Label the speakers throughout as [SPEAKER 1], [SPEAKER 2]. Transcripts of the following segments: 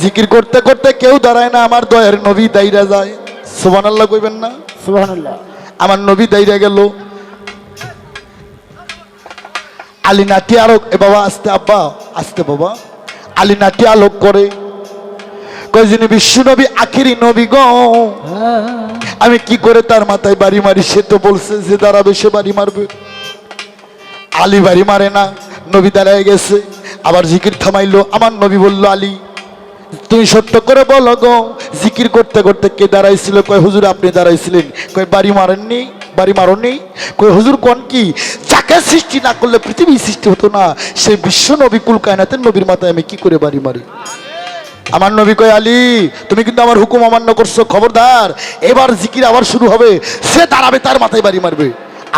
[SPEAKER 1] জিকির করতে করতে কেউ দাঁড়ায় না আমার দয়ের নবী দাইরা যায়। সুবান আল্লাহ কইবেন না?
[SPEAKER 2] সুবহানাল্লাহ।
[SPEAKER 1] আমার নবী দাইরা গেল। আলী নাটি আলোক এ বাবা আস্তে আব্বা আস্তে বাবা। আলী নাটি আলোক করে। কয় যিনি বিশ্ব নবী আখিরি নবী গো। আমি কি করে তার মাথায় বাড়ি মারি সে তো বলছে যে দাঁড়াবে সে বাড়ি মারবে। আলী বাড়ি মারে না নবী দাঁড়ায় গেছে। আবার জিকির থামাইলো আমার নবী বলল আলী তুমি সত্য করে বলো গো, জিকির করতে করতে কে দাঁড়াইছিল? কয়, হুজুর, আপনি দাঁড়াইছিলেন। কয়, বাড়ি মারেননি, বাড়ি মারননি কয়, হুজুর, কোন কি? যাকে সৃষ্টি না করলে পৃথিবী সৃষ্টি হতো না, সেই বিশ্ব নবী কুল কায়নাতের নবীর মাথায় আমি কি করে বাড়ি মারি? আমার নবী কয়, আলী, তুমি কিন্তু আমার হুকুম অমান্য করছ, খবরদার। এবার জিকির আবার শুরু হবে, সে দাঁড়াবে তার মাথায় বাড়ি মারবে।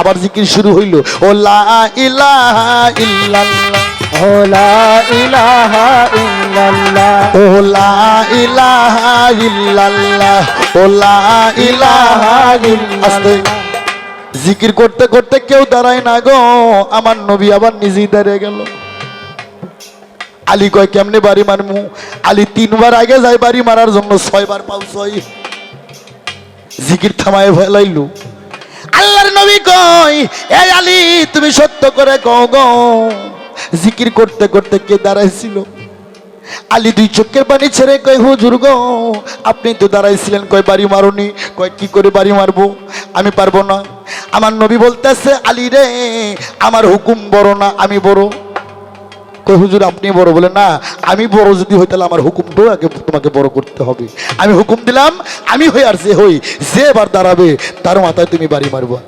[SPEAKER 1] আবার জিকির শুরু হইল, ও লা ইলাহা ইল্লাল্লাহ।
[SPEAKER 2] ইলাহা
[SPEAKER 1] ইলাহা ইলাহা জিকির করতে করতে কেউ দাঁড়ায় না গো। আমার নবী আবার নিজেই দাঁড়িয়ে গেল। আলী কয়, কেমনে বাড়ি মারমু? আলী তিনবার আগে যায় বাড়ি মারার জন্য ছয়বার পাউ ছয়। জিকির থামায় ফেলাইলু আল্লাহর নবী কয় এই আলী, তুমি সত্য করে কও গো। জিকির করতে করতে কে দাঁড়াইছিল? আলী দুই চোখের পানি ছেড়ে কয়, হুজুর গো, আপনি তো দাঁড়াইছিলেন, কয়, বাড়ি মারুনি, কয়, কি করে বাড়ি মারবো? আমি পারব না। আমার নবী বলতেছে, আলী রে, আমার হুকুম বড় না, আমি বড়। কই হুজুর, আপনি বড়? বলে, না, আমি বড়, যদি হই তাহলে আমার হুকুমটাও আগে তোমাকে বড় করতে হবে। আমি হুকুম দিলাম, আমি হই আর যে হই, যে এবার দাঁড়াবে, তার মাথায় তুমি বাড়ি মারবা।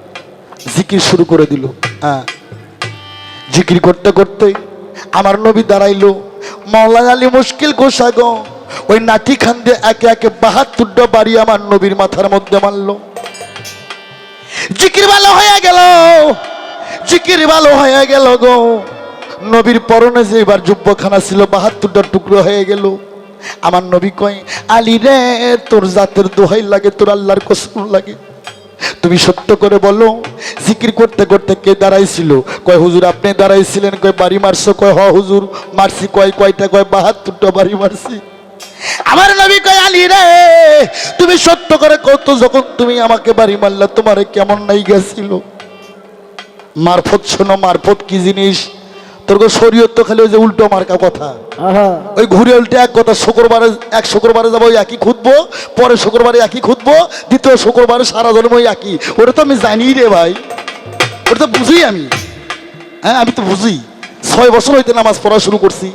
[SPEAKER 1] জিকির শুরু করে দিল। হ্যাঁ। জিকির করতে করতে আমার নবী দাঁড়াইলো। মাওলানা আলী মুশকিল গোসাগ, ওই নাটি খান দিয়ে একে একে বাহাত্তরটা বাড়ি আমার নবীর মাথার মধ্যে মারলো। জিকির ভালো হয়ে গেল, জিকির ভালো হয়ে গেল গো। নবীর পরনে যে এবার যুব্বখানা ছিল বাহাত্তরটা টুকরো হয়ে গেল। আমার নবী কয়, আলী রে, তোর জাতের দোহাই লাগে, তোর আল্লাহর কসম লাগে। তুমি সত্য করে বলো, জিকির করতে করতে কে দাঁড়াইছিল? কয়, হুজুর, আপনি দাঁড়াইছিলেন? কয়, বাড়ি মারছো? কয়, হ, হুজুর, মারছি। কয়, কয়টা? কয়, বাহাত্তরটা বাড়ি মারছি। আমার নবী কয়, আলী রে, তুমি সত্য করে কত যখন তুমি আমাকে বাড়ি মারলা, তোমারে কেমন নাই গেছিল? মারফত শোনো, মারফত কি জিনিস? তোর শরীয়ত তো খালি ওই যে উল্টো মার্কা কথা। ওই ঘুরে উল্টে এক কথা শুক্রবারে এক শুক্রবারে যাব ওই একই খুঁজবো পরে শুক্রবারে একই খুঁজবো দ্বিতীয় শুক্রবারে সারা জন্ম ওই একই। ওটা তো আমি জানি রে ভাই। ওটা তো বুঝি আমি। হ্যাঁ আমি তো বুঝি। ছয় বছর হইতে নামাজ পড়া শুরু করছি।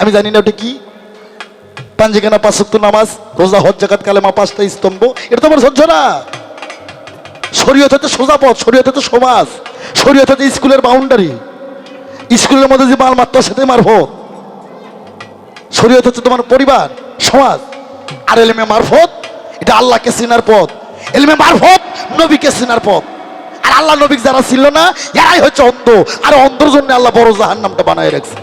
[SPEAKER 1] আমি জানি না ওটা কি। পাঞ্জিকানা পাঁচক্ত নামাজ রোজা হজ জাকাত কালেমা পাঁচটা স্তম্ভ। এটা তো আমার ঝরঝরা শরীয়ত হচ্ছে সোজা পথ শরীয়ত হচ্ছে সমাজ শরীয়ত হচ্ছে স্কুলের বাউন্ডারি স্কুলের মধ্যে যে মাল মারতো, সেটাই মারফত শরীয়ত হচ্ছে তোমার পরিবার, সমাজ। আর এলমে মারফত, এটা আল্লাহকে চিনার পথ। এলমে মারফত, নবীকে চিনার পথ। আর আল্লাহ নবী যারা ছিল না, এরাই হচ্ছে অন্ধ। আর অন্ধর জন্য আল্লাহ বড় জাহান নামটা বানায় রাখছে।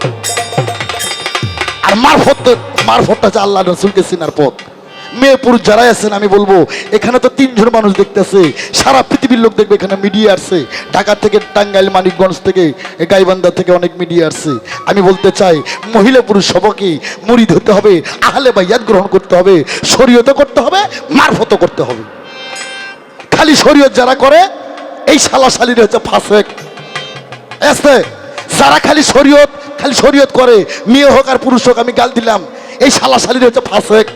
[SPEAKER 1] আর মারফত, মারফতটা হচ্ছে আল্লাহ রসুলকে চিনার পথ। মেয়ে পুরুষ যারাই আছেন, আমি বলব, এখানে তো তিনজন মানুষ দেখতেছে। সারা পৃথিবীর লোক দেখবে এখানে মিডিয়া আসছে। ঢাকা থেকে টাঙ্গাইল, মানিকগঞ্জ থেকে গাইবান্ধা থেকে অনেক মিডিয়া আসছে। আমি বলতে চাই, মহিলা পুরুষ সবকে মুড়ি হতে হবে, আহলে বাইয়াত গ্রহণ করতে হবে, শরীয়ত করতে হবে, মারফত করতে হবে। খালি শরীয়ত যারা করে, এই শালা শালির হচ্ছে ফাঁসেক। আসতে যারা খালি শরীয়ত খালি শরীয়ত করে, মেয়ে হোক আর পুরুষ হোক, আমি গাল দিলাম, এই শালা শালির হচ্ছে ফাঁসেক।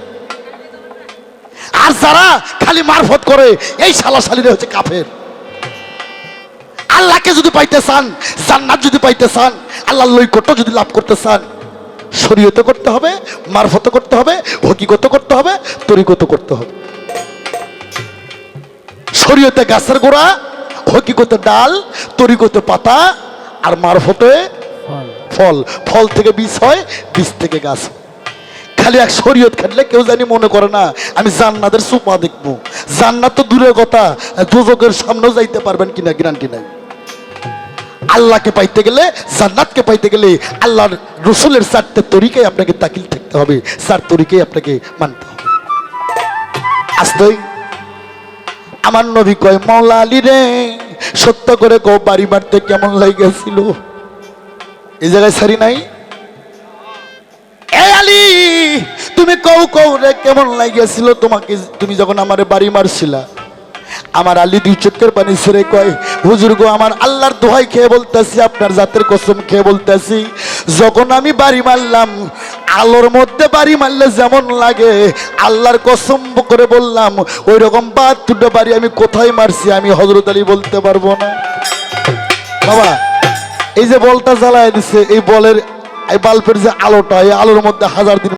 [SPEAKER 1] আর যারা খালি মারফত করে এই শালা শালির হচ্ছে কাফের। আল্লাহকে যদি পাইতে চান জান্নাত যদি পাইতে চান আল্লাহর লৈকট্য যদি লাভ করতে চান শরীয়ত করতে হবে মারফত করতে হবে হকিগত করতে হবে তরিগত করতে হবে। শরীয়তে গাছের গোড়া হকিগতে ডাল তরিগতে পাতা আর মারফতে
[SPEAKER 2] ফল।
[SPEAKER 1] ফল। ফল থেকে বীজ হয় বীজ থেকে গাছ হয়। খালি এক শরীয়ত খাটলে কেউ জানি মনে করে না, আমি জান্নাতের সুপা দেখব। জান্নাত তো দূরের কথা, দুজকের সামনেও যাইতে পারবেন কিনা গ্যারান্টি নাই। আল্লাহকে পাইতে গেলে, জান্নাতকে পাইতে গেলে আল্লাহর রসুলের চারটে তরিকায় আপনাকে তাকিল থাকতে হবে, চার তরিকায় আপনাকে মানতে হবে। আসতেই আমার নবী কয়, মৌলা আলী রে, সত্য করে কো বাড়ি মারতে কেমন লাগেছিল? এই জায়গায় সারি নাই? তুমি কৌ কৌ রে, কেমন লাগিয়েছিল তোমাকে তুমি যখন আমার বাড়ি মারছিলা? আমার আলী দুই চোখের পানি ছেড়ে কয়, হুজুর গো, আমার আল্লাহর দোহাই খেয়ে বলতেছি, আপনার জাতের কসম খেয়ে বলতেছি, যখন আমি বাড়ি মারলাম, আলোর মধ্যে বাড়ি মারলে যেমন লাগে, আল্লাহর কসম করে বললাম ওই রকম বাহাত্তরটা বাড়ি আমি কোথায় মারছি আমি হজরত আলী বলতে পারব না। বাবা, এই যে বলটা জ্বালায় দিছে, এই বলের, এই বাল্বের যে আলোটা, এই আলোর মধ্যে হাজার দিন